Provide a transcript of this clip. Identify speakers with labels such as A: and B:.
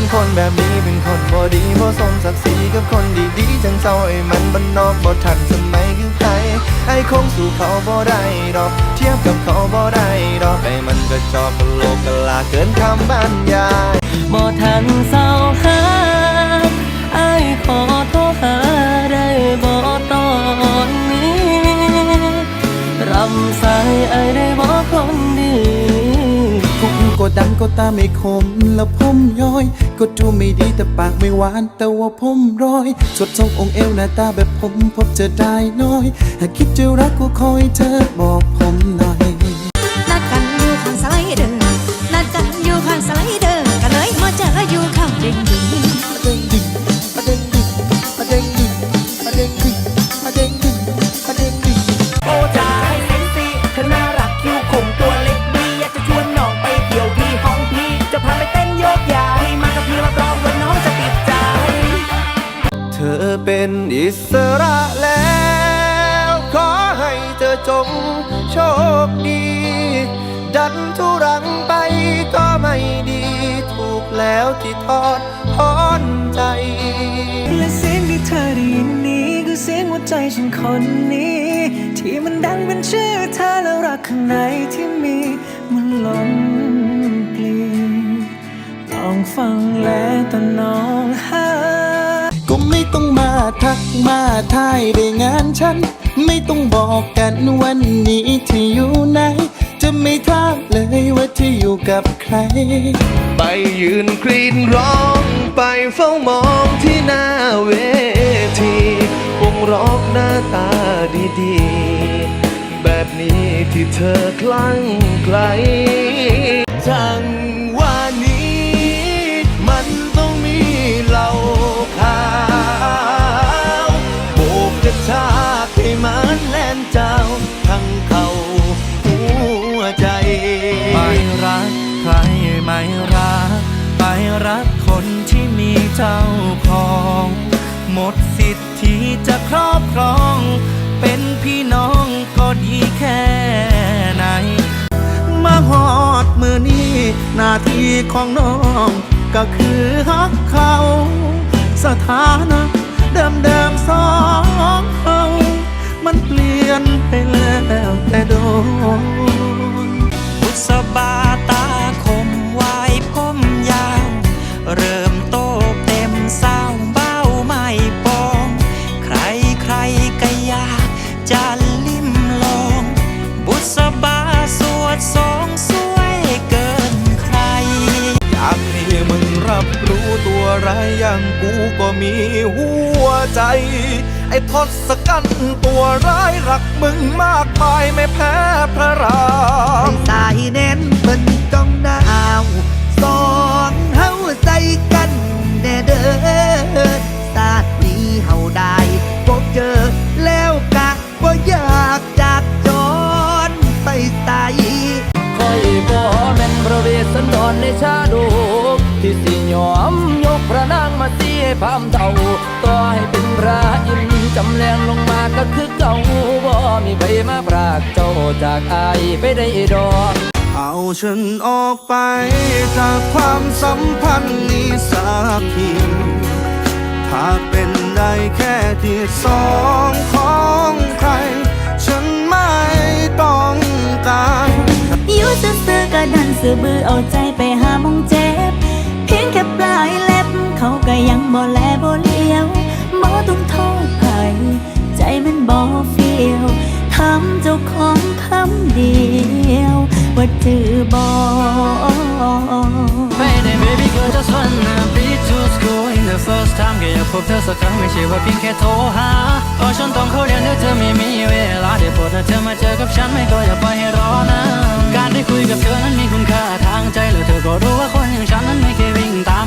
A: เป็นคนแบบนี้เป็นคนบ่ดีบ่สมศักดิ์ศรีกับคนดีๆจังเศร้าไอ้มันบ้านนอกบ่ทันสมัยคือใครไอ้คงสู่เขาบ่ได้ดอก เทียบกับเขาบ่ได้ดอกไอ้มันก็จอกกะโลกกะลาเกินคำบรรยาย
B: บ่ทันเศร้าหาไอ้ขอโทรหาได้บ่ตอนนี้รำสายไอ้ได้ ดั
C: งก็ตาไม่คม แล้วผมย้อย ก็ดูไม่ดีแต่ปากไม่หวาน แต่ว่าผมร้อยสดทรงองค์เอวหน้าตาแบบผมพบเจอได้น้อย หากคิดจะรักก็คอยเธอบอกผมหน่อย
D: เป็
E: นอิ
A: สระแล้ว ขอให้เธอจงโชคดี ดันทุรังไปก็ไม่ดี ถูกแล้วที่ทอดถอนใจ
B: และเสียงที่เธอได้ยินนี้ คือเสียงหัวใจฉันคนนี้ ที่มันดังเป็นชื่อเธอแล้วรักข้างในที่มีมันล้นปลีลองฟังและตะน้องหา
C: ก็ไม่ต้องมา ทักมาทายได้งานฉัน ไม่ต้องบอกกันวันนี้ที่อยู่ไหน จะไม่ทราบเลยว่าที่อยู่กับใคร
A: ไปยืนกรีดร้อง ไปเฝ้ามองที่หน้าเวทีวงร้องหน้าตาดีๆ แบบนี้ที่เธอคลั่งไคล้
B: ไม่รัก ไปรักคนที่มีเจ้าของ หมดสิทธิ์ที่จะครอบครอง เป็นพี่น้องก็ดีแค่ไหน มาหอดมือนี้หน้าที่ของน้อง ก็คือฮักเขา สถานะเดิมเดิมๆสองเขามันเปลี่ยน อย่างกู
A: ก็มีหัวใจ ไอ้ทศกัณฐ์ตัวร้ายรักมึงมากมายไม่แพ้พระราม
E: สายเน้นเป็นจ้องดาวสองเฮาใจกันแน่เด้อสาดนี้เฮาได้พบเจอแล้วกะว่าอยากจากจรไปใส่
B: คอยบ่แม่นพระเวสสันดรในชาด พามเท่าต่อให้เป็นพระอินจำแรงลงมาก็คือเก่าบ่มีใครมาพรากเจ้าจากอายไปได้ดอก
A: เอาฉันออกไปจากความสัมพันธ์นี้สักทีถ้าเป็นได้แค่ที่สองของใคร ฉันไม่ต้องการ
D: อยู่ซื่อๆก็ดันซื่อบือเอาใจไปหามองเจ็บ เพียงแค่ปลาย เขาก็ยังบ่แลบ่เลี้ยวบ่ต้องโทษใครใจมันบ่เฟียวทำเจ้าของคำเดียว ว่าจือบ่
B: Mayday baby girl just wanna be to school in the first time แค่อยากพบเธอสักครั้งไม่ใช่ว่าเพียงแค่โทรหาเพราะฉันต้องเข้าเรียนเดี๋ยเธอไม่มีเวลาเดี๋ยวโปรดนะเธอมาเจอกับฉันไม่ก็อย่าปล่อยให้รอนะ การได้คุยกับเธอนั้นมีคุณค่าทางใจแล้วเธอก็รู้ว่าคนอย่างฉันนั้นไม่เคยวิ่งตาม